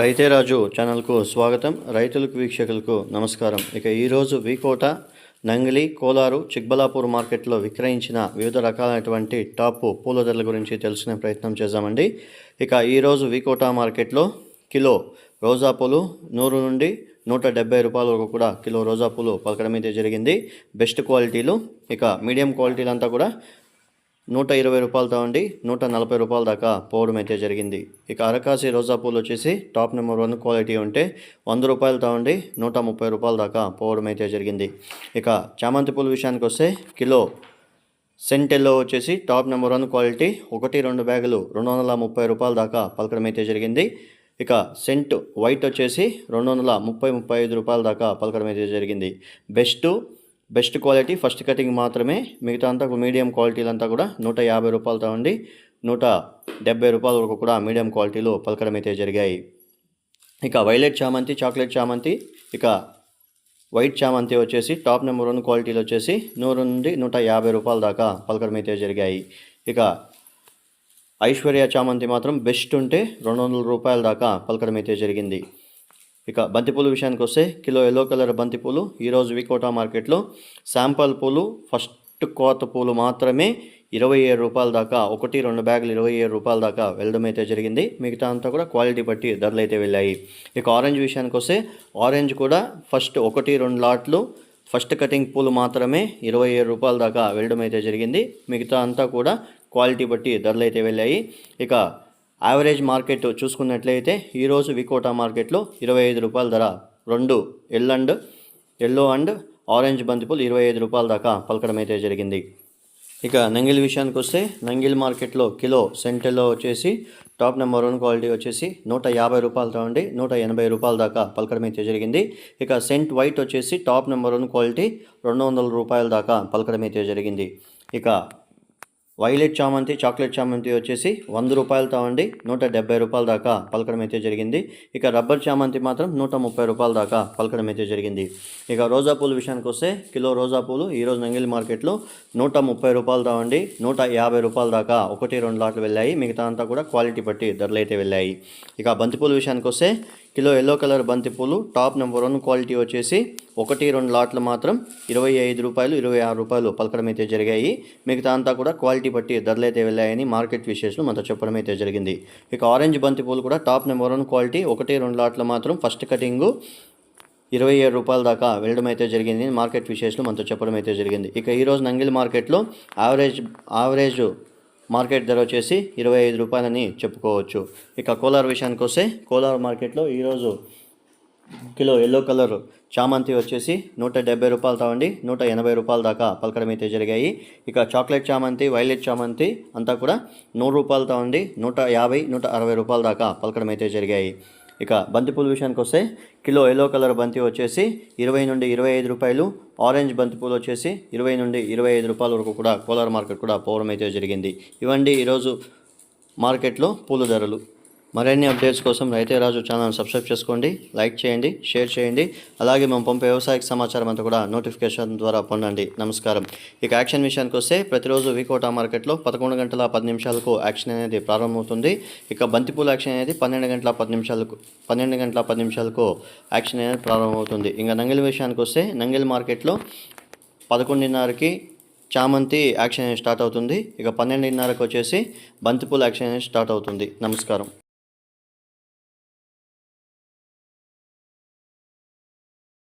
రైతే రాజు ఛానల్కు స్వాగతం. రైతులకు వీక్షకులకు నమస్కారం. ఇక ఈరోజు వీకోట నంగిలి కోలారు చిక్బలాపూర్ మార్కెట్లో విక్రయించిన వివిధ రకాలైనటువంటి టాప్ పూల ధరల గురించి తెలుసుకునే ప్రయత్నం చేశామండి ఇక ఈరోజు వీకోట మార్కెట్లో కిలో రోజా పూలు నూరు నుండి నూట డెబ్బై రూపాయల వరకు కూడా కిలో రోజా పూలు పలకడం అయితే జరిగింది. బెస్ట్ క్వాలిటీలు. ఇక మీడియం క్వాలిటీలు అంతా కూడా నూట ఇరవై రూపాయలతో ఉండి నూట నలభై రూపాయల దాకా పోవడం అయితే జరిగింది. ఇక అరకాసి రోజా పూలు వచ్చేసి టాప్ నెంబర్ వన్ క్వాలిటీ ఉంటే వంద రూపాయలతో ఉండి నూట ముప్పై రూపాయల దాకా పోవడం అయితే జరిగింది. ఇక చామంతి పూల విషయానికి వస్తే కిలో సెంటెల్లో వచ్చేసి టాప్ నెంబర్ వన్ క్వాలిటీ ఒకటి రెండు బ్యాగులు రెండు వందల ముప్పై రూపాయల దాకా పలకడం అయితే జరిగింది. ఇక సెంట్ వైట్ వచ్చేసి రెండు వందల ముప్పై ముప్పై ఐదు రూపాయల దాకా పలకడం అయితే జరిగింది. Best best quality first cutting మాత్రమే. మిగతా అంతా మీడియం క్వాలిటీలంతా కూడా నూట యాభై రూపాయలతో ఉండి నూట డెబ్బై రూపాయల వరకు కూడా మీడియం క్వాలిటీలో పలకడం అయితే జరిగాయి. ఇక వైలెట్ చామంతి చాక్లెట్ చామంతి ఇక వైట్ చామంతి వచ్చేసి టాప్ నెంబర్ వన్ క్వాలిటీలు వచ్చేసి నూరు నుండి నూట యాభై రూపాయల దాకా పలకడం అయితే జరిగాయి. ఇక ఐశ్వర్య చామంతి మాత్రం బెస్ట్ ఉంటే రెండు వందల రూపాయల దాకా పలకడం అయితే జరిగింది. ఇక బంతిపూలు విషయానికి వస్తే కిలో ఎల్లో కలర్ బంతిపూలు ఈరోజు వికోటా మార్కెట్లో శాంపల్ పూలు ఫస్ట్ కోత పూలు మాత్రమే ఇరవై ఏడు రూపాయల దాకా ఒకటి రెండు బ్యాగులు ఇరవై ఏడు రూపాయల దాకా వెళ్ళడం అయితే జరిగింది. మిగతా అంతా కూడా క్వాలిటీ బట్టి ధరలు అయితే వెళ్ళాయి. ఇక ఆరెంజ్ విషయానికి వస్తే ఆరెంజ్ కూడా ఫస్ట్ ఒకటి రెండు లాట్లు ఫస్ట్ కటింగ్ పూలు మాత్రమే ఇరవై ఏడు రూపాయల దాకా వెళ్ళడం అయితే జరిగింది. మిగతా అంతా కూడా క్వాలిటీ బట్టి ధరలు అయితే వెళ్ళాయి. ఇక యావరేజ్ మార్కెట్ చూసుకున్నట్లయితే ఈరోజు వికోటా మార్కెట్లో ఇరవై ఐదు రూపాయల ధర. రెండు ఎల్ అండ్ ఎల్లో అండ్ ఆరెంజ్ బంతిపూలు ఇరవై ఐదు రూపాయల దాకా పలకడం అయితే జరిగింది. ఇక నంగిల్ విషయానికి వస్తే నంగిల్ మార్కెట్లో కిలో సెంటర్లో వచ్చేసి టాప్ నెంబర్ వన్ క్వాలిటీ వచ్చేసి నూట యాభై రూపాయలతో ఉండి నూట ఎనభై రూపాయల దాకా పలకడం అయితే జరిగింది. ఇక సెంట్ వైట్ వచ్చేసి టాప్ నెంబర్ వన్ క్వాలిటీ రెండు వందల రూపాయల దాకా పలకడం అయితే జరిగింది. ఇక వైలెట్ చామంతి చాక్లెట్ చామంతి వచ్చేసి వంద రూపాయలతో అండి నూట డెబ్బై రూపాయల దాకా పలకడం అయితే జరిగింది. ఇక రబ్బర్ చామంతి మాత్రం నూట ముప్పై రూపాయల దాకా పలకడం అయితే జరిగింది. ఇక రోజా పూల విషయానికి వస్తే కిలో రోజా పూలు ఈరోజు నంగిలి మార్కెట్లో నూట ముప్పై రూపాయలతో అండి నూట యాభై రూపాయల దాకా ఒకటి రెండు లాట్లు వెళ్ళాయి. మిగతా అంతా కూడా క్వాలిటీ బట్టి ధరలు అయితే వెళ్ళాయి. ఇక బంతిపూల విషయానికి వస్తే కిలో ఎల్లో కలర్ బంతిపూలు టాప్ నెంబర్ వన్ క్వాలిటీ వచ్చేసి ఒకటి రెండు లాట్లు మాత్రం ఇరవై ఐదు రూపాయలు ఇరవై ఆరు రూపాయలు పలకడం అయితే జరిగాయి. మిగతా అంతా కూడా క్వాలిటీ బట్టి ధరలు అయితే వెళ్ళాయని మార్కెట్ విశేషాలు మనతో చెప్పడం అయితే జరిగింది. ఇక ఆరెంజ్ బంతిపూలు కూడా టాప్ నెంబర్ వన్ క్వాలిటీ ఒకటి రెండు లాట్లు మాత్రం ఫస్ట్ కటింగు ఇరవై ఏడు రూపాయల దాకా వెళ్ళడం అయితే జరిగింది మార్కెట్ విశేషాలు మనతో చెప్పడం అయితే జరిగింది. ఇక ఈరోజు నంగిల్ మార్కెట్లో యావరేజ్ యావరేజ్ మార్కెట్ ధర వచ్చేసి ఇరవై ఐదు రూపాయలని చెప్పుకోవచ్చు. ఇక కోలార్ విషయానికి వస్తే కోలార్ మార్కెట్లో ఈరోజు కిలో ఎల్లో కలర్ చామంతి వచ్చేసి నూట డెబ్బై రూపాయలు తావండి నూట ఎనభై రూపాయల దాకా పలకడం అయితే జరిగాయి. ఇక చాక్లెట్ చామంతి వైలెట్ చామంతి అంతా కూడా నూరు రూపాయలు తావండి నూట యాభై నూట అరవై రూపాయల దాకా పలకడం అయితే జరిగాయి. ఇక బంతిపూల విషయానికి వస్తే కిలో ఎల్లో కలర్ బంతి వచ్చేసి ఇరవై నుండి ఇరవై ఐదు రూపాయలు ఆరెంజ్ బంతిపూలు వచ్చేసి ఇరవై నుండి ఇరవై ఐదు రూపాయల వరకు కూడా కోలార్ మార్కెట్ కూడా పోవడం అయితే జరిగింది. ఇవండి ఈరోజు మార్కెట్లో పూల ధరలు. మరిన్ని అప్డేట్స్ కోసం రైతే రాజు ఛానల్ సబ్స్క్రైబ్ చేసుకోండి లైక్ చేయండి షేర్ చేయండి. అలాగే మేము పంపే వ్యవసాయ సమాచారం అంతా కూడా నోటిఫికేషన్ ద్వారా పొందండి. నమస్కారం. ఇక యాక్షన్ విషయానికి వస్తే ప్రతిరోజు వికోటా మార్కెట్లో పదకొండు గంటల పది నిమిషాలకు యాక్షన్ అనేది ప్రారంభమవుతుంది. ఇక బంతిపూల యాక్షన్ అనేది పన్నెండు గంటల పది నిమిషాలకు పన్నెండు గంటల పది నిమిషాలకు యాక్షన్ అనేది ప్రారంభమవుతుంది. ఇంకా నంగిలి విషయానికి వస్తే నంగిలి మార్కెట్లో పదకొండున్నరకి చామంతి యాక్షన్ అనేది స్టార్ట్ అవుతుంది. ఇక పన్నెండున్నరకు వచ్చేసి బంతిపూల యాక్షన్ అనేది స్టార్ట్ అవుతుంది. నమస్కారం.